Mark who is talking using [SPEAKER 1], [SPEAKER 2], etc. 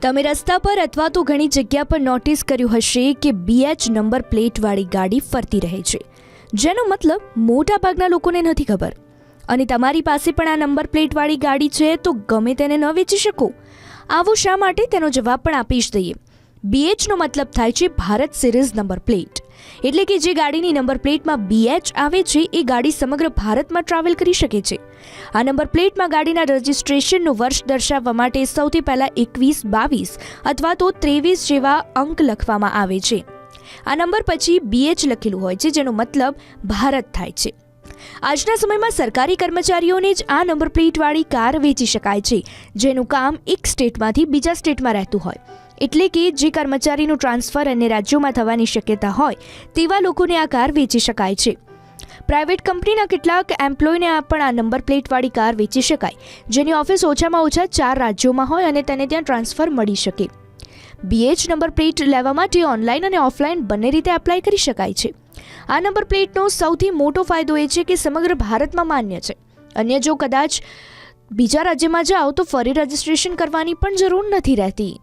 [SPEAKER 1] તમે રસ્તા પર અથવા તો ઘણી જગ્યા પર નોટિસ કર્યું હશે કે બીએચ નંબર પ્લેટવાળી ગાડી ફરતી રહે છે. જેનો મતલબ મોટાભાગના લોકોને નથી ખબર. અને તમારી પાસે પણ આ નંબર પ્લેટવાળી ગાડી છે તો ગમે તેને ન વેચી શકો. આવું શા માટે તેનો જવાબ પણ આપી જ દઈએ. બીએચનો મતલબ થાય છે ભારત સિરીઝ નંબર પ્લેટ એટલે કે જે ગાડીની નંબર પ્લેટમાં બીએચ આવે છે, એ ગાડી સમગ્ર ભારતમાં ટ્રાવેલ કરી શકે છે. આ નંબર પ્લેટમાં ગાડીના રજિસ્ટ્રેશનનું વર્ષ દર્શાવવા માટે સૌથી પહેલાં એકવીસ, બાવીસ અથવા તો ત્રેવીસ જેવા અંક લખવામાં આવે છે. આ નંબર પછી બીએચ લખેલું હોય છે, જેનો મતલબ ભારત થાય છે. આજના સમયમાં સરકારી કર્મચારીઓને જ આ નંબર પ્લેટવાળી કાર વેચી શકાય છે, જેનું કામ એક સ્ટેટમાંથી બીજા સ્ટેટમાં રહેતું હોય. એટલે કે જે કર્મચારીનું ટ્રાન્સફર અન્ય રાજ્યોમાં થવાની શક્યતા હોય, તેવા લોકોને આ કાર વેચી શકાય છે. પ્રાઇવેટ કંપનીના કેટલાક એમ્પ્લોયને પણ આ નંબર પ્લેટવાળી કાર વેચી શકાય, જેની ઓફિસ ઓછામાં ઓછા ચાર રાજ્યોમાં હોય અને તેને ત્યાં ટ્રાન્સફર મળી શકે. બીએચ નંબર પ્લેટ લેવા માટે ઓનલાઈન અને ઓફલાઈન બંને રીતે એપ્લાય કરી શકાય છે. આ નંબર પ્લેટનો સૌથી મોટો ફાયદો એ છે કે સમગ્ર ભારતમાં માન્ય છે. અન્ય જો કદાચ બીજા રાજ્યમાં જાઓ તો ફરી રજિસ્ટ્રેશન કરવાની પણ જરૂર નથી રહેતી.